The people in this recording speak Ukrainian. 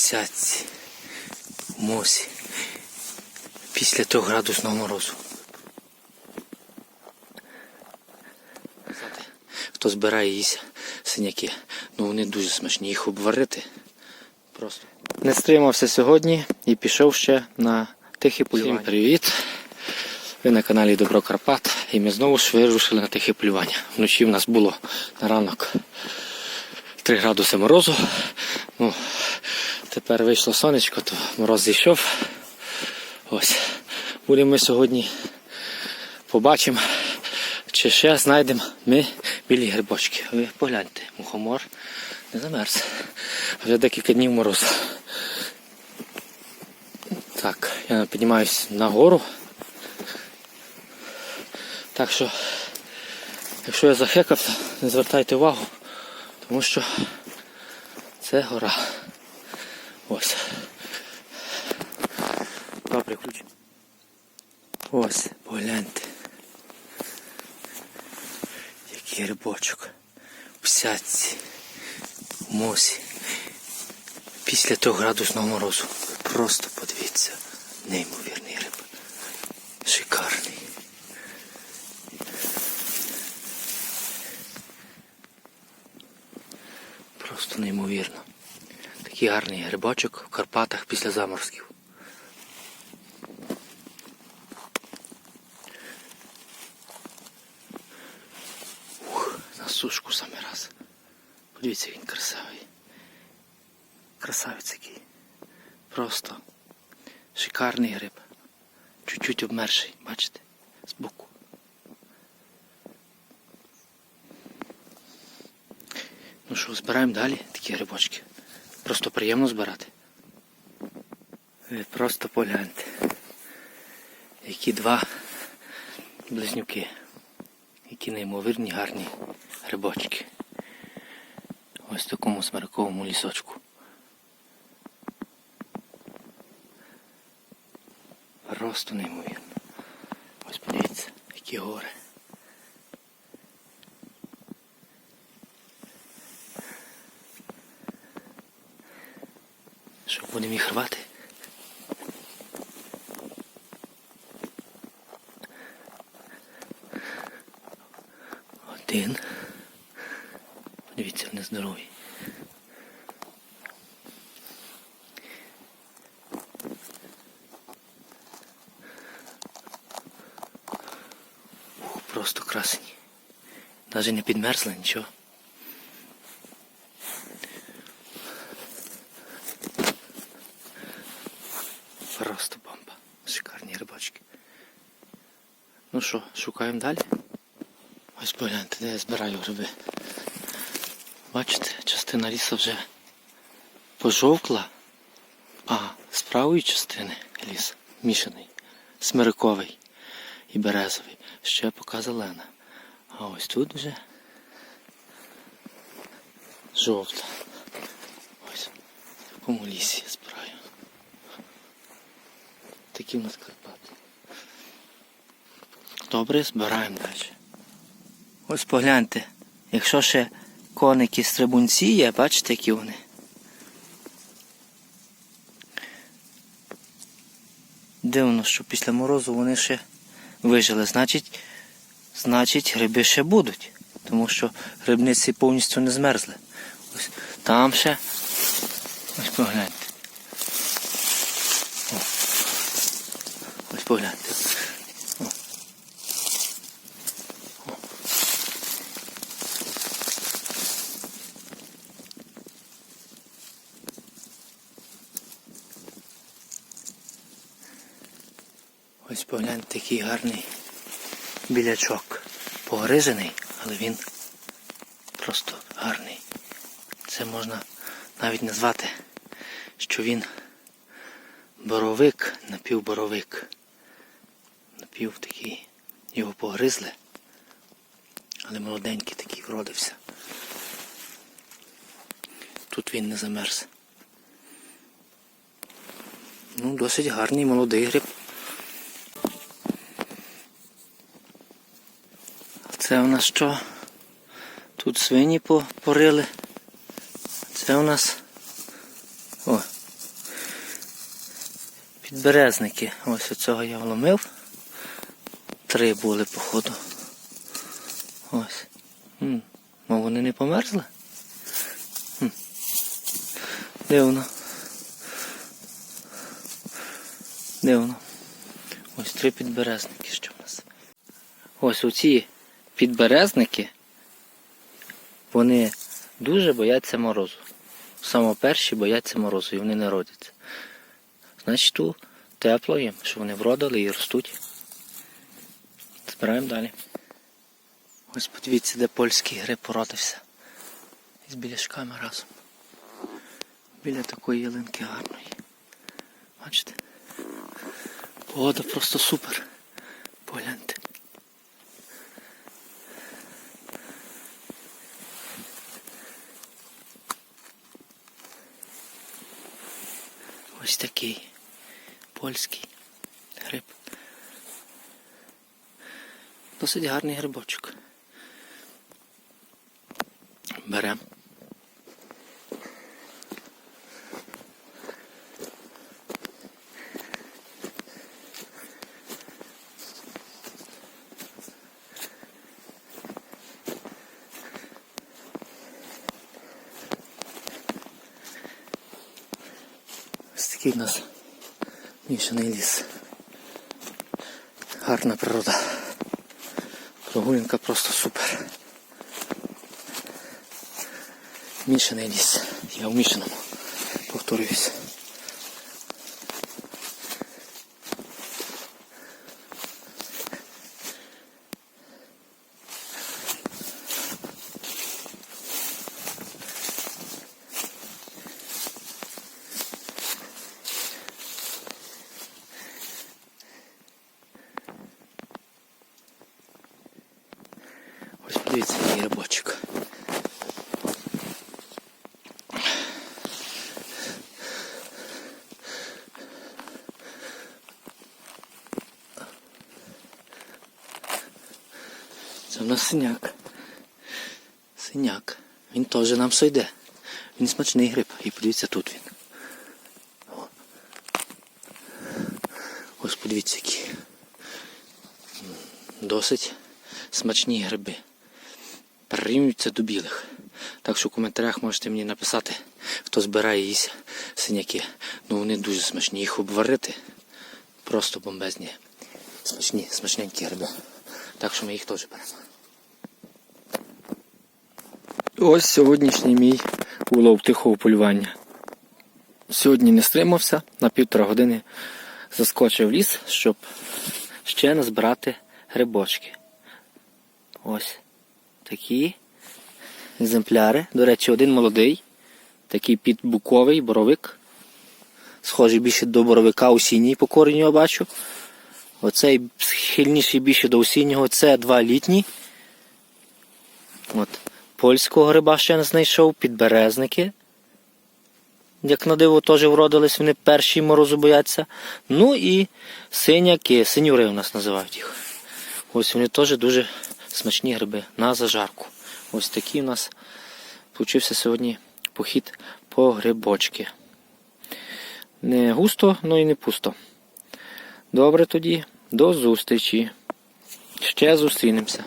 в мосі. Після трьох градусного морозу. Знаєте, Хто збирає їсть синяки, ну вони дуже смачні, їх обварити. Просто. Не стримався сьогодні і пішов ще на тихе полювання. Всім привіт! Ви на каналі Добро Карпат і ми знову ж вирушили на тихе полювання. Вночі в нас було на ранок 3 градуси морозу. Ну, тепер вийшло сонечко, то мороз зійшов. Ось. Будемо ми сьогодні побачимо, чи ще знайдемо ми білі грибочки. Ви погляньте, мухомор не замерз. Вже декілька днів мороз. Так, я піднімаюсь нагору. Так що, якщо я захекався, не звертайте увагу, тому що це гора. Ось. Добре, ключ. Ось, погляньте. Який грибочок. В мосі. Після трьох градусного морозу. Просто подивіться. Неймовірний гриб. Шикарний. Просто неймовірно. Такий гарний грибочок в Карпатах після заморозків. Ух, на сушку саме раз. Подивіться, він красивий. Красавець який. Просто шикарний гриб. Чуть-чуть обмерший, бачите? Збоку. Ну що, збираємо далі такі грибочки. Просто приємно збирати. Ви просто погляньте. Які два близнюки. Які неймовірні гарні грибочки. Ось в такому смираковому лісочку. Просто неймовірно. Ось подивіться, які гори. Що будемо їх рвати? Один. Подивіться, вони здорові. Просто красені. Навіть не підмерзли нічого. Ну що, шукаємо далі? Ось погляньте, де я збираю гриби. Бачите, частина лісу вже пожовкла, а з правої частини ліс мішаний, смириковий і березовий. Ще поки зелена. А ось тут вже жовта. Ось в такому лісі я збираю. Такі в нас Карпати. Добре, збираємо далі. Ось погляньте, якщо ще коники стрибунці є, бачите, які вони. Дивно, що після морозу вони ще вижили. Значить, значить гриби ще будуть. Тому що грибниці повністю не змерзли. Ось там ще. Ось погляньте. Ось погляньте. О. О. Ось погляньте, який гарний білячок. Погризений, але він просто гарний. Це можна навіть назвати, що він боровик, напівборовик. Напів такий. Його погризли, але молоденький такий вродився. Тут він не замерз. Ну, досить гарний молодий гриб. Це у нас що? Тут свині по- порили. Це у нас. О, Підберезники. Ось оцього я вломив. Три були, походу. Ось. М, Ну вони не померзли? Хм. Дивно. Дивно. Ось три підберезники, що в нас. Ось оці підберезники, вони дуже бояться морозу. Саме перші бояться морозу і вони не родяться. Значить, тут тепло їм, що вони вродили і ростуть. Збираємо далі. Ось подивіться, де польський гриб породився. І з біляшками разом. Біля такої ялинки гарної. Бачите? Погода просто супер. Погляньте. Ось такий польський гриб. Досить гарний грибочок. Берем. Такий у нас мішаний ліс. Гарна природа. Прогулянка просто супер. Мішаний ліс. Я в мішаному. Повторююсь. Ось подивіться, який рибочок. Це в нас синяк. Синяк. Він теж нам сойде. Він смачний гриб. І подивіться тут він. О. Ось подивіться які. Досить смачні гриби. Прирівнюються до білих. Так що в коментарях можете мені написати, хто збирає їсть синяки. Ну вони дуже смачні. Їх обварити. Просто бомбезні. Смачні, смачненькі гриби. Так що ми їх теж беремо. Ось сьогоднішній мій улов тихого полювання. Сьогодні не стримався, на півтора години заскочив в ліс, щоб ще назбирати грибочки. Ось такі екземпляри. До речі, один молодий, такий підбуковий боровик. Схожий більше до боровика осінній по кореню я бачу. Оцей схильніший більше до осіннього, це два літні. От. Польського гриба ще не знайшов, підберезники. Як на диво, теж вродились, вони перші морозу бояться. Ну і синяки, синюри у нас називають їх. Ось вони теж дуже смачні гриби на зажарку. Ось такий у нас получився сьогодні похід по грибочки. Не густо, ну і не пусто. Добре тоді, до зустрічі. Ще зустрінемося.